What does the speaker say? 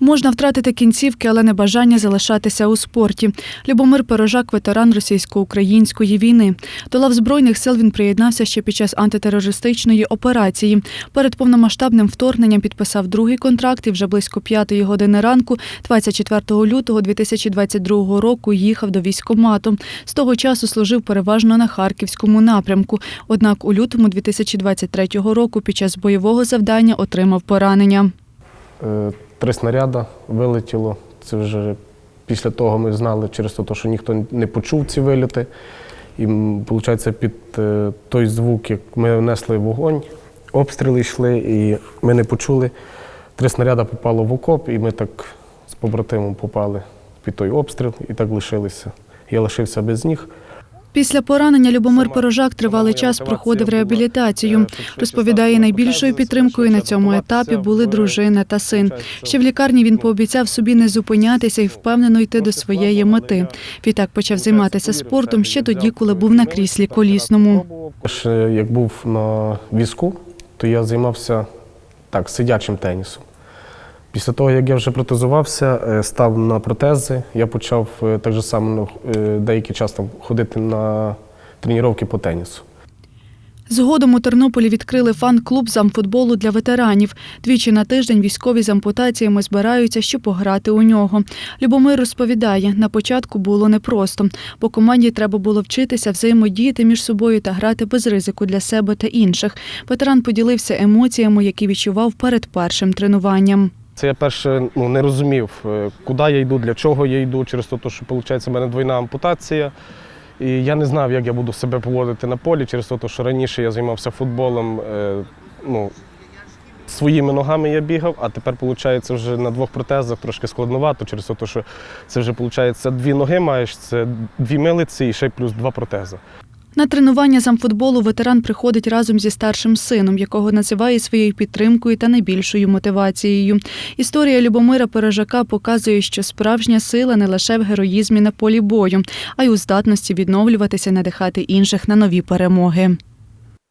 Можна втратити кінцівки, але не бажання залишатися у спорті. Любомир Пирожак, ветеран російсько-української війни. До лав збройних сил він приєднався ще під час антитерористичної операції. Перед повномасштабним вторгненням підписав другий контракт і вже близько п'ятої години ранку, 24 лютого 2022 року, їхав до військкомату. З того часу служив переважно на харківському напрямку. Однак у лютому 2023 року під час бойового завдання отримав поранення. Три снаряда вилетіло. Це вже після того ми знали через те, що ніхто не почув ці виліти. І виходить, під е, той звук, як ми внесли вогонь, обстріли йшли, і ми не почули. Три снаряда попало в окоп, і ми так з побратимом попали під той обстріл і так лишилися. Я лишився без ніг. Після поранення Любомир Порожак тривалий час проходив реабілітацію. Розповідає, найбільшою підтримкою на цьому етапі були дружина та син. Ще в лікарні він пообіцяв собі не зупинятися і впевнено йти до своєї мети. Відтак почав займатися спортом ще тоді, коли був на кріслі колісному. Ще як був на візку, то я займався так, сидячим тенісом. Після того, як я вже протезувався, е, став на протези, я почав е, так же само ну, е, деякий час там ходити на тренування по тенісу. Згодом у Тернополі відкрили фан-клуб замфутболу для ветеранів. Двічі на тиждень військові з ампутаціями збираються, щоб пограти у нього. Любомир розповідає, на початку було непросто, бо команді треба було вчитися взаємодіяти між собою та грати без ризику для себе та інших. Ветеран поділився емоціями, які відчував перед першим тренуванням. Це я перше ну, не розумів, е, куди я йду, для чого я йду, через те, що виходить, в мене двойна ампутація. І я не знав, як я буду себе поводити на полі, через те, що раніше я займався футболом. е, Ну, Своїми ногами я бігав, а тепер, виходить, вже на двох протезах трошки складновато, через те, що це вже виходить, дві ноги маєш, це дві милиці і ще плюс два протези. На тренування замфутболу ветеран приходить разом зі старшим сином, якого називає своєю підтримкою та найбільшою мотивацією. Історія Любомира Пережака показує, що справжня сила не лише в героїзмі на полі бою, а й у здатності відновлюватися, надихати інших на нові перемоги.